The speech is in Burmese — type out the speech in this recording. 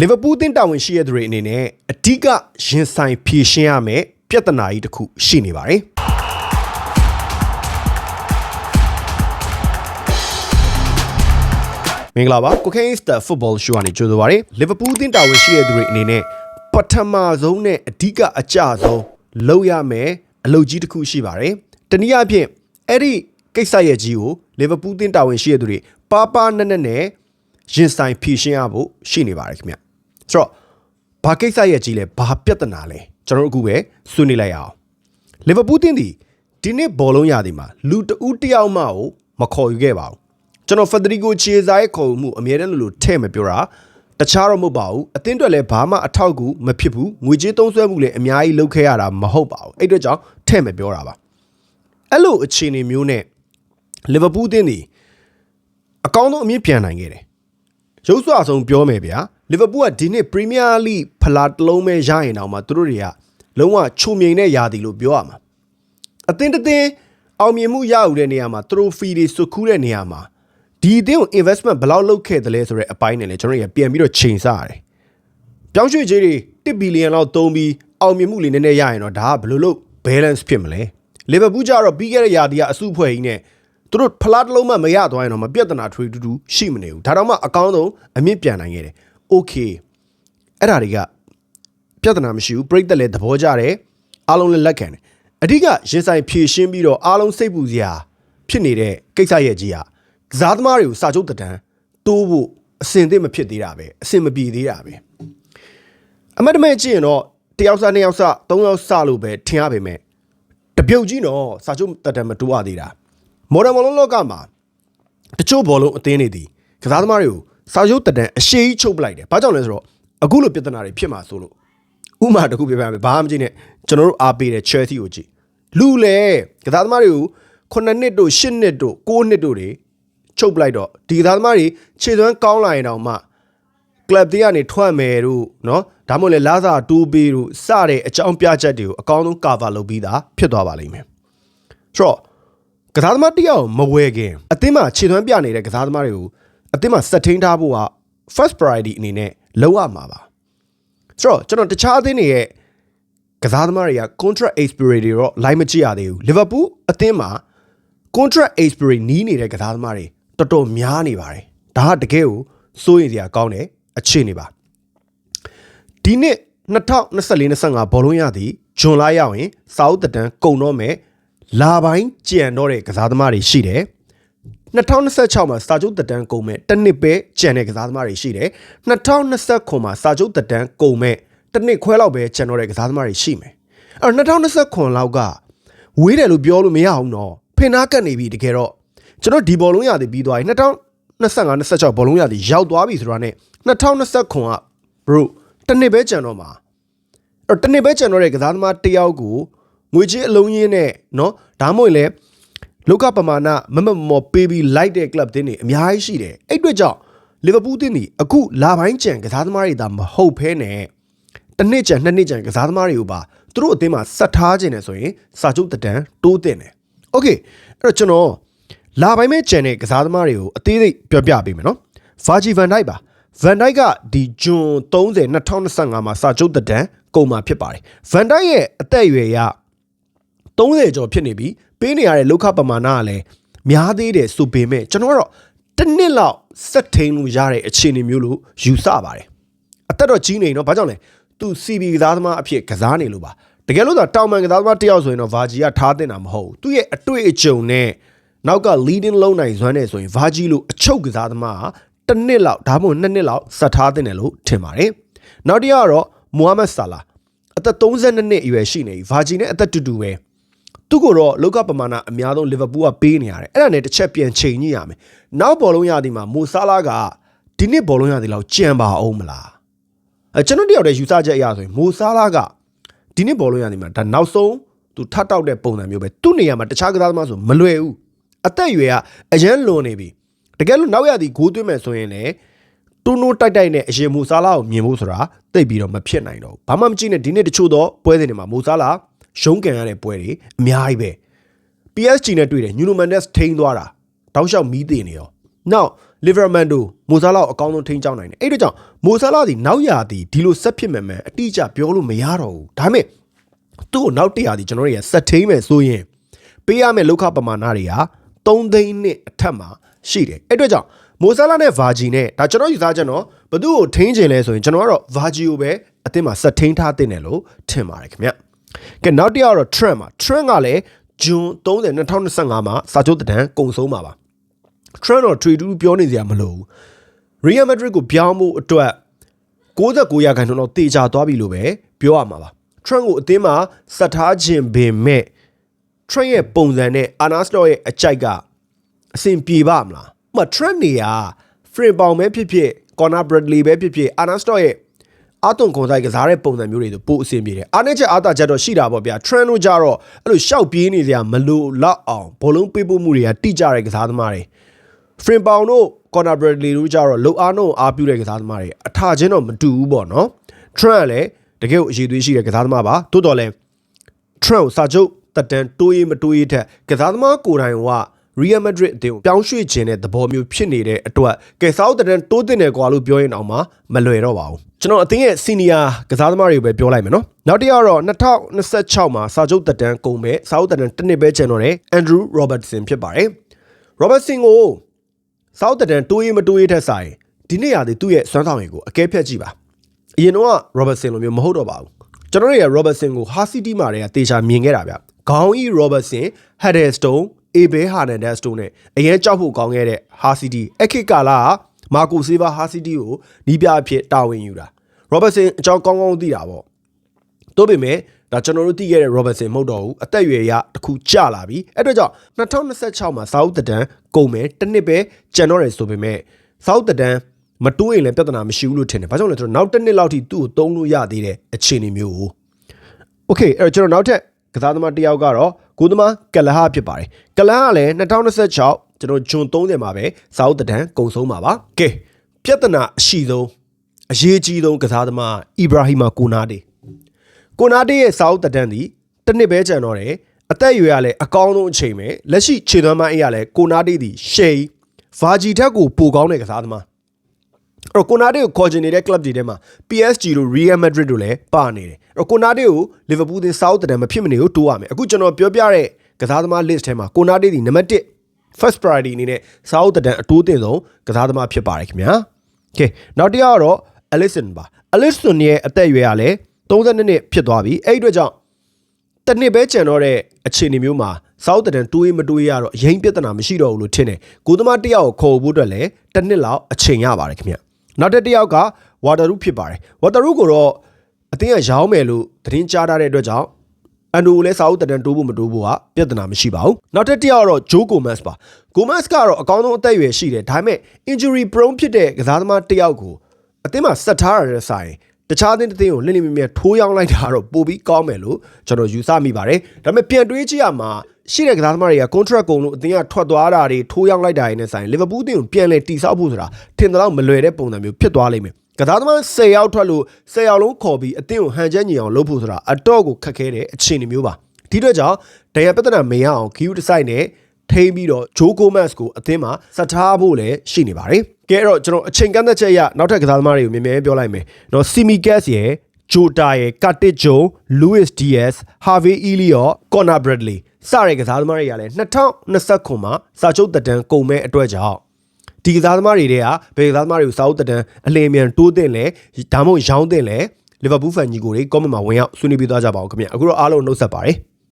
လီဗာပူးတင်းတာဝန်ရှိတဲ့သူတွေအနေနဲ့အဓိကရင်ဆိုင်ဖြေရှင်းရမယ်ပြဿနာကြီးတစ်ခုရှိနေပါတယ်မင်္ဂလာပါကိုကိန်းစတာဖုတ်ဘောရှိုးကနေကြိုဆိုပါရစေလီဗာပူးတင်းတာဝန်ရှိတဲ့သူတွေအနေနဲ့ပထမဆုံးနဲ့အဓိကအကျဆုံးလုပ်ရမယ်အလုပ်ကြီးတစ်ခုရှိပါတယ်တနည်းအားဖြင့်အဲ့ဒီကိစ္စရဲ့ကြီးကိုလီဗာပူးတင်းတာဝန်ရှိတဲ့သူတွေပါပါနက်နက်နဲ့ရင်ဆိုင်ဖြေရှင်းရဖို့ရှိနေပါတယ်ခင်ဗျ ဆိုတော့ဘာကိစ္စရဲ့ကြီးလဲဘာပြဿနာလဲကျွန်တော်တို့အခုပဲဆွေးနွေးလိုက်ရအောင်လီဗာပူးတင်းဒီဒီနေ့ဘောလုံးရသည်မှာလူတဦးတစ်ယောက်မှကိုမခေါ်ယူခဲ့ပါဘူးကျွန်တော်ဖက်ဒရီကိုချေစာရဲ့ခေါ်ယူမှုအမြဲတမ်းလိုလိုထဲ့မပြောတာတခြားတော့မဟုတ်ပါဘူးအသင်းအတွက်လည်းဘာမှအထောက်အကူမဖြစ်ဘူးငွေကြေးသုံးစွဲမှုလည်းအများကြီးလုပ်ခဲ့ရတာမဟုတ်ပါဘူးအဲ့အတွက်ကြောင့်ထဲ့မပြောတာပါအဲ့လိုအခြေအနေမျိုးနဲ့လီဗာပူးတင်းဒီအကောင်းဆုံးအမြင့်ပြန်နိုင်ခဲ့တယ်ရုပ်စွာဆုံးပြောမယ်ဗျာ လီဗာပူးကဒီနှစ်ပရီးမီးယားလိဖလာတစ်လုံးပဲရရင်တော့မှသူတို့တွေကလုံးဝချုံမြိန်တဲ့ယာတီလို့ပြောရမှာအသင်းတစ်သင်းအောင်မြင်မှုရယူတဲ့နေရာမှာထရိုဖီတွေစုခူးတဲ့နေရာမှာဒီအသင်းကို investment ဘယ်လောက်လုပ်ခဲ့တယ်လဲဆိုတဲ့အပိုင်းနဲ့လည်းကျွန်တော်တို့ကပြန်ပြီးတော့ချိန်ဆရတယ်။ပြောင်းရွှေ့ကြေးတွေ1ဘီလီယံလောက်သုံးပြီးအောင်မြင်မှုလေးနည်းနည်းရရင်တော့ဒါကဘယ်လိုလုပ် balance ဖြစ်မလဲ။လီဗာပူးကျတော့ပြီးခဲ့တဲ့ရာသီကအစုဖွဲ့ကြီးနဲ့သူတို့ဖလားတစ်လုံးမှမရသွားရင်တော့မပြဿနာထွေးတူတူရှိမနေဘူး။ဒါတော့မှအကောင်းဆုံးအမြင့်ပြန်နိုင်ခဲ့တယ်။ Okay အဲ့ဒါတွေကပြဿနာမရှိဘူးပြိတ္တလည်းသဘောကျတယ်အားလုံးလည်းလက်ခံတယ်အဓိကရင်ဆိုင်ဖြည့်ရှင်းပြီးတော့အားလုံးစိတ်ပူစရာဖြစ်နေတဲ့ကိစ္စရဲ့ကြီးဟာကစားသမားတွေကိုစာချုပ်တံတိုးဖို့အစင်သင့်မဖြစ်သေးတာပဲအစင်မပြေသေးတာပဲအမတ်တမဲ့ကြည့်ရင်တော့တယောက်စနှစ်ယောက်စသုံးယောက်စလို့ပဲထင်ရပေမဲ့တပြုတ်ကြီးတော့စာချုပ်တံမတိုးရသေးတာမော်ဒယ်ဘောလုံးလောကမှာတချို့ဘောလုံးအသင်းတွေဒီကစားသမားတွေကို စာချုပ်တံအရှိကြီးချုပ်ပလိုက်တယ်ဘာကြောင့်လဲဆိုတော့အခုလိုပြဿနာတွေဖြစ်မှာဆိုလို့ ဥမာတစ်ခုပြပြမယ်ဘာမှမကြည့်နဲ့ကျွန်တော်တို့အားပေးတဲ့ Chelsea ကိုကြည့်လူလေကစားသမားတွေကို9နှစ်တို့10နှစ်တို့9နှစ်တို့တွေချုပ်ပလိုက်တော့ဒီကစားသမားတွေခြေသွမ်းကောင်းလာရင်တောင်မှ club တွေကနေထွက်မယ်တို့เนาะဒါမှမဟုတ်လေလာစာတိုးပေးတို့စတဲ့အကြောင်းပြချက်တွေကိုအကောင်းဆုံး cover လုပ်ပြီးသားဖြစ်သွားပါလိမ့်မယ်ဆိုတော့ကစားသမားတစ်ယောက်မဝယ်ခင်အသင်းမှာခြေသွမ်းပြနေတဲ့ကစားသမားတွေကို အသင်းမှာစက်ထင်းထားဖို့က first priority အနေနဲ့လုပ်ရမှာပါဆိုတော့ကျွန်တော်တခြားအသင်းတွေရဲ့ကစားသမားတွေက contract expiry တွေတော့ line မကြည့်ရသေးဘူး Liverpool အသင်းမှာ contract expiry နီးနေတဲ့ကစားသမားတွေတော်တော်များနေပါတယ်ဒါကတကယ်ကိုစိုးရိမ်စရာကောင်းတဲ့အခြေအနေပါဒီနှစ်2024-25ဘောလုံးရသည်ဂျွန်လရောက်ရင်စာအုပ်တန်ကုန်တော့မယ်လာပိုင်းကြံတော့တဲ့ကစားသမားတွေရှိတယ် 2026မှာစာချုပ်တက်တန်းကုန်မဲ့တစ်နှစ်ပဲကျန်တဲ့ကစားသမားတွေရှိတယ်2029မှာစာချုပ်တက်တန်းကုန်မဲ့တစ်နှစ်ခွဲလောက်ပဲကျန်တော့တဲ့ကစားသမားတွေရှိမယ်အဲ့တော့2029လောက်ကဝေးတယ်လို့ပြောလို့မရအောင်တော့ဖင်နာကတ်နေပြီတကယ်တော့ကျွန်တော်ဒီဘောလုံးရသည်ပြီးသွားပြီ2025 26ဘောလုံးရသည်ရောက်သွားပြီဆိုတာနဲ့2029က bro တစ်နှစ်ပဲကျန်တော့မှာအဲ့တော့တစ်နှစ်ပဲကျန်တော့တဲ့ကစားသမားတစ်ယောက်ကိုငွေကြေးအလုံးရင်းနဲ့เนาะဒါမှမဟုတ်လေ လောကပမာဏမမမော်ပေးပြီးလိုက်တဲ့ club တင်းတွေအများကြီးရှိတယ်အဲ့အတွက်ကြောင့်လီဗာပူးတင်းတွေအခုလာပိုင်းကျန်ကစားသမားတွေဒါမဟုတ်ဖဲနဲ့တစ်နှစ်ကျန်နှစ်နှစ်ကျန်ကစားသမားတွေကိုပါသူတို့အသင်းမှာဆက်ထားခြင်းနဲ့ဆိုရင်စာချုပ်တန်တိုးတင်တယ်โอเคအဲ့တော့ကျွန်တော်လာပိုင်းမဲ့ကျန်တဲ့ကစားသမားတွေကိုအသေးစိတ်ပြောပြပေးမယ်နော်ဗာဂျီဗန်ဒိုက်ပါဗန်ဒိုက်ကဒီဂျွန်30 2025မှာစာချုပ်တန်ကုန်မှာဖြစ်ပါတယ်ဗန်ဒိုက်ရဲ့အသက်အရွယ်ရ 30ကျော်ဖြစ်နေပြီပေးနေရတဲ့လောက်ခပမာဏကလည်းများသေးတယ်ဆိုပေမဲ့ကျွန်တော်ကတော့တစ်နှစ်လောက်စက်ထိန်လို့ရတဲ့အခြေအနေမျိုးလို့ယူဆပါတယ်အသက်တော့ကြီးနေနော်ဘာကြောင့်လဲသူ CB ကစားသမားအဖြစ်ကစားနေလို့ပါတကယ်လို့သာတောင်မန်ကစားသမားတယောက်ဆိုရင်တော့ဗာဂျီကထားတင်တာမဟုတ်ဘူးသူ့ရဲ့အတွေ့အကြုံနဲ့နောက်က leading လုံးနိုင်စွမ်းနေဆိုရင်ဗာဂျီလို့အချုပ်ကစားသမားကတစ်နှစ်လောက်ဒါမှမဟုတ်နှစ်နှစ်လောက်စက်ထားတင်တယ်လို့ထင်ပါတယ်နောက်တစ်ယောက်ကတော့မိုဟာမက်ဆာလာအသက်32နှစ်အရွယ်ရှိနေပြီဗာဂျီနဲ့အသက်တူတူပဲ သူကိုတော့လောကပမာဏအများဆုံးလီဗာပူးကပေးနေရတယ်အဲ့ဒါနဲ့တစ်ချက်ပြန်ချိန်ညှိရမယ်နောက်ဘောလုံးရသည်မှာမိုဆာလာကဒီနှစ်ဘောလုံးရသည်လောက်ကြံပါအောင်မလားအဲကျွန်တော်တယောက်တည်းယူဆချက်အရဆိုရင်မိုဆာလာကဒီနှစ်ဘောလုံးရသည်မှာဒါနောက်ဆုံးသူထပ်တောက်တဲ့ပုံစံမျိုးပဲသူ့နေရာမှာတခြားကစားသမားဆိုမလွယ်ဘူးအသက်အရွယ်ကအရန်လွန်နေပြီတကယ်လို့နောက်ရသည်ဂိုးသွင်းမယ်ဆိုရင်လည်းတူနိုးတိုက်တိုက်နဲ့အရင်မိုဆာလာကိုမြင်ဖို့ဆိုတာသိပြီးတော့မဖြစ်နိုင်တော့ဘူးဘာမှမကြည့်နဲ့ဒီနေ့တချို့တော့ပွဲစဉ်တွေမှာမိုဆာလာ ရုံးကန်ရတဲ့ပွဲတွေအများကြီးပဲ PSG နဲ့တွေ့တယ်ညူနိုမန်ဒက်စ်ထိန်းသွားတာတောက်လျှောက်မီးတင်နေရောနောက်လီဗာမန်ဒိုမိုဆာလာကိုအကောင်းဆုံးထိန်းချောင်းနိုင်တယ်အဲ့ဒါကြောင့်မိုဆာလာဒီနောက်ရာဒီဒီလိုဆက်ဖြစ်မယ်မယ်အတိအကျပြောလို့မရတော့ဘူးဒါပေမဲ့သူ့ကိုနောက်တရာဒီကျွန်တော်တို့ရဆက်ထိန်းမယ်ဆိုရင်ပေးရမယ့်လောက်ခပမာဏတွေက3သိန်းနဲ့အထက်မှာရှိတယ်အဲ့အတွက်ကြောင့်မိုဆာလာနဲ့ဗာဂျီနဲ့ဒါကျွန်တော်ယူသားချက်နော်ဘသူ့ကိုထိန်းချင်လဲဆိုရင်ကျွန်တော်ကတော့ဗာဂျီကိုပဲအသင်းမှာဆက်ထိန်းထားတင်တယ်လို့ထင်ပါတယ်ခင်ဗျ ကဲနောက်တစ်ယောက်ကတော့ Trent မှာ Trent ကလည်းဂျွန်30 2025မှာစာချုပ်တန်းကုံဆုံးပါပါ Trent တော့ trade တူပြောနေစရာမလိုဘူး Real Madrid ကိုပြောင်းဖို့အတွက်69ရာခိုင်နှုန်းတော့တေချာသွားပြီလို့ပဲပြောရမှာပါ Trent ကိုအသင်းမှာစက်ထားခြင်းပင်မဲ့ Trent ရဲ့ပုံစံနဲ့ Arnastor ရဲ့အကြိုက်ကအဆင်ပြေပါမလားဥပမာ Trent နေရာ frame ပေါင်ပဲဖြစ်ဖြစ် Connor Bradley ပဲဖြစ်ဖြစ် Arnastor ရဲ့ အာတုံခွန်ဆိုင်ကစားတဲ့ပုံစံမျိုးတွေဆိုပိုအဆင်ပြေတယ်အားနဲ့ချက်အားတာချက်တော့ရှိတာပေါ့ဗျာ trend တို့ကြတော့အဲ့လိုရှောက်ပြေးနေစရာမလိုတော့အောင်ဘောလုံးပေးဖို့မှုတွေကတိကျတဲ့ကစားသမားတွေ frame ပေါင်တို့ corner bradley တို့ကြတော့လုံအားနှုံအားပြုတဲ့ကစားသမားတွေအထာချင်းတော့မတူဘူးပေါ့နော် trend ကလည်းတကယ်ကိုအရေးသွေးရှိတဲ့ကစားသမားပါတိုးတော်လဲ trend ကိုစာချုပ်တက်တန်းတိုးရေးမတိုးရေးထက်ကစားသမားကိုယ်တိုင်က Real Madrid အသင်းကိုပြောင်းရွှေ့ခြင်းတဲ့သဘောမျိုးဖြစ်နေတဲ့အတွက်ကဲဆောက်တဲ့တိုးတင်တယ်ကွာလို့ပြောရင်တော့မှမလွယ်တော့ပါဘူးကျွန်တော်အသင်းရဲ့စီနီယာကစားသမားတွေကိုပဲပြောလိုက်မယ်နော်နောက်တစ်ယောက်တော့2026မှာစာချုပ်တက်တန်းကုန်မဲ့စာချုပ်တက်တန်းတစ်နှစ်ပဲကျန်တော့တယ် Andrew Robertson ဖြစ်ပါတယ် Robertson ကိုစာချုပ်တက်တန်းတိုးရေးမတိုးရေးထက်ဆိုင်ဒီနေ့ရာဒီသူ့ရဲ့စွမ်းဆောင်ရည်ကိုအကဲဖြတ်ကြည့်ပါအရင်တော့ Robertson လိုမျိုးမဟုတ်တော့ပါဘူးကျွန်တော်တို့ရဲ့ Robertson ကို Ha City မှာတည်းကတေချာမြင်ခဲ့တာဗျခေါင်းကြီး Robertson Huddlestone အေဘေးဟာနန်ဒက်စ်တို့နဲ့အရင်ကြောက်ဖို့ကောင်းခဲ့တဲ့ဟာစီတီအခစ်ကာလာကမာကိုဆေးဘာဟာစီတီကိုနီးပြအဖြစ်တာဝန်ယူတာရောဘတ်ဆင်အကြောင်းကောင်းကောင်းသိတာပေါ့တို့ပေမဲ့ဒါကျွန်တော်တို့သိခဲ့တဲ့ Robertson မဟုတ်တော့ဘူးအသက်အရွယ်ရတစ်ခုကျလာပြီအဲ့အတွက်ကြောင့်2026မှာစာအုပ်တန်းကုန်မယ်တစ်နှစ်ပဲကျန်တော့တယ်ဆိုပေမဲ့စာအုပ်တန်းမတိုးရင်လည်းပြဿနာမရှိဘူးလို့ထင်တယ်ဘာကြောင့်လဲဆိုတော့နောက်တစ်နှစ်လောက်ထိသူ့ကိုတုံးလို့ရသေးတဲ့အခြေအနေမျိုးကို Okay အဲ့တော့ကျွန်တော်နောက်ထပ်ကစားသမားတစ်ယောက်ကတော့ ကိုသမားကလဟဖြစ်ပါတယ်ကလဟကလည်း2026ကျွန်တော်ဂျွန်30မှာပဲစာအုပ်တန်းကုံဆုံးပါပါကဲပြဿနာအရှိဆုံးအရေးကြီးဆုံးကစားသမားအီဘရာဟီမာကိုနာဒေကိုနာဒေရဲ့စာအုပ်တန်းဒီတစ်နှစ်ပဲကျန်တော့တယ်အသက်အရွယ်ကလည်းအကောင်းဆုံးအချိန်ပဲလက်ရှိခြေသွမ်းမအေးရလဲကိုနာဒေဒီရှေးဗာဂျီထက်ကိုပိုကောင်းတဲ့ကစားသမား အဲ့တော့ကိုနာဒေကိုခေါ်ချင်နေတဲ့ club တွေထဲမှာ PSG တို့ Real Madrid တို့လည်းပါနေတယ်အဲ့တော့ကိုနာဒေကို Liverpool သင်း South တန်မဖြစ်မနေကိုတိုးရမယ်အခုကျွန်တော်ပြောပြတဲ့ကစားသမား list ထဲမှာကိုနာဒေဒီနံပါတ်1 first priority အနေနဲ့ South တန်အတိုးတင်ဆုံးကစားသမားဖြစ်ပါတယ်ခင်ဗျာ Okay နောက်တစ်ယောက်ကတော့ Alisson ပါ Alisson ရဲ့အသက်အရွယ်ကလည်း32နှစ်ဖြစ်သွားပြီအဲ့ဒီအတွက်ကြောင့်တစ်နှစ်ပဲကျန်တော့တဲ့အခြေအနေမျိုးမှာစောက်တန်တိုးရေးမတိုးရေးရတော့အရင်ပြဿနာမရှိတော့ဘူးလို့ထင်တယ်ကိုသမားတစ်ယောက်ကိုခေါ်ဖို့အတွက်လည်းတစ်နှစ်လောက်အချိန်ရပါတယ်ခင်ဗျ နောက်တစ်တစ်ယောက်ကဝါတာရုဖြစ်ပါတယ်ဝါတာရုကိုတော့အတင်းကရောင်းမယ်လို့သတင်းကြားထားတဲ့အတွက်ကြောင့်အန်ဒိုလည်းစာအုပ်တန်တိုးဖို့မတိုးဖို့ကပြဿနာမရှိပါဘူးနောက်တစ်တစ်ယောက်ကတော့ဂျိုးကိုမတ်စ်ပါကိုမတ်စ်ကတော့အကောင်းဆုံးအသက်အရွယ်ရှိတယ်ဒါပေမဲ့ injury prone ဖြစ်တဲ့ကစားသမားတစ်ယောက်ကိုအသင်းမှာဆက်ထားရတဲ့ဆိုင်တခြားသင်းတစ်သင်းကိုလင်းလင်းမြမြထိုးရောင်းလိုက်တာတော့ပိုပြီးကောင်းမယ်လို့ကျွန်တော်ယူဆမိပါတယ်ဒါပေမဲ့ပြန်တွေးကြည့်ရမှာ ရှိတဲ့ကစားသမားတွေက contract ကုန်လို့အသင်းကထွက်သွားတာတွေထိုးရောင်းလိုက်တာတွေနဲ့ဆိုင်လီဗာပူးအသင်းကိုပြန်လဲတိဆောက်ဖို့ဆိုတာထင်တယ်လို့မလွယ်တဲ့ပုံစံမျိုးဖြစ်သွားလိမ့်မယ်ကစားသမား10ယောက်ထွက်လို့10ယောက်လုံးခေါ်ပြီးအသင်းကိုဟန်ချက်ညီအောင်လုပ်ဖို့ဆိုတာအတော့ကိုခက်ခဲတဲ့အခြေအနေမျိုးပါဒီတော့ကြောင့်ဒဏ်ရာပြဿနာမရအောင် QU တစ်ဆိုင်နဲ့ထိမ့်ပြီးတော့ဂျိုးကိုမတ်စ်ကိုအသင်းမှာစက်ထားဖို့လည်းရှိနေပါတယ်။ကဲအဲ့တော့ကျွန်တော်အချိန်ကန့်သက်ချက်ရနောက်ထပ်ကစားသမားတွေကိုမြင်မြန်ပြောလိုက်မယ်။နော်စီမီကက်စ်ရဲ့ ဂျိုတာရဲ့ကာတစ်ဂျိုလူးစ်ဒီယက်စ်ဟာဗေးအီလီယောကော်နာဘရက်ဒလီစတဲ့ကစားသမားတွေကလည်း2029မှာစာချုပ်တက်တန်းကုန်မဲ့အတွက်ကြောင့်ဒီကစားသမားတွေတဲ့ကဘယ်ကစားသမားတွေကိုစာအုပ်တက်တန်းအလင်းမြန်တိုးတင်လဲဒါမှမဟုတ်ရောင်းတင်လဲလီဗာပူးဖန်ကြီးကိုတွေကောမန့်မှာဝင်ရောက်ဆွေးနွေးပြသွားကြပါအောင်ခင်ဗျအခုတော့အားလုံးနှုတ်ဆက်ပါတယ်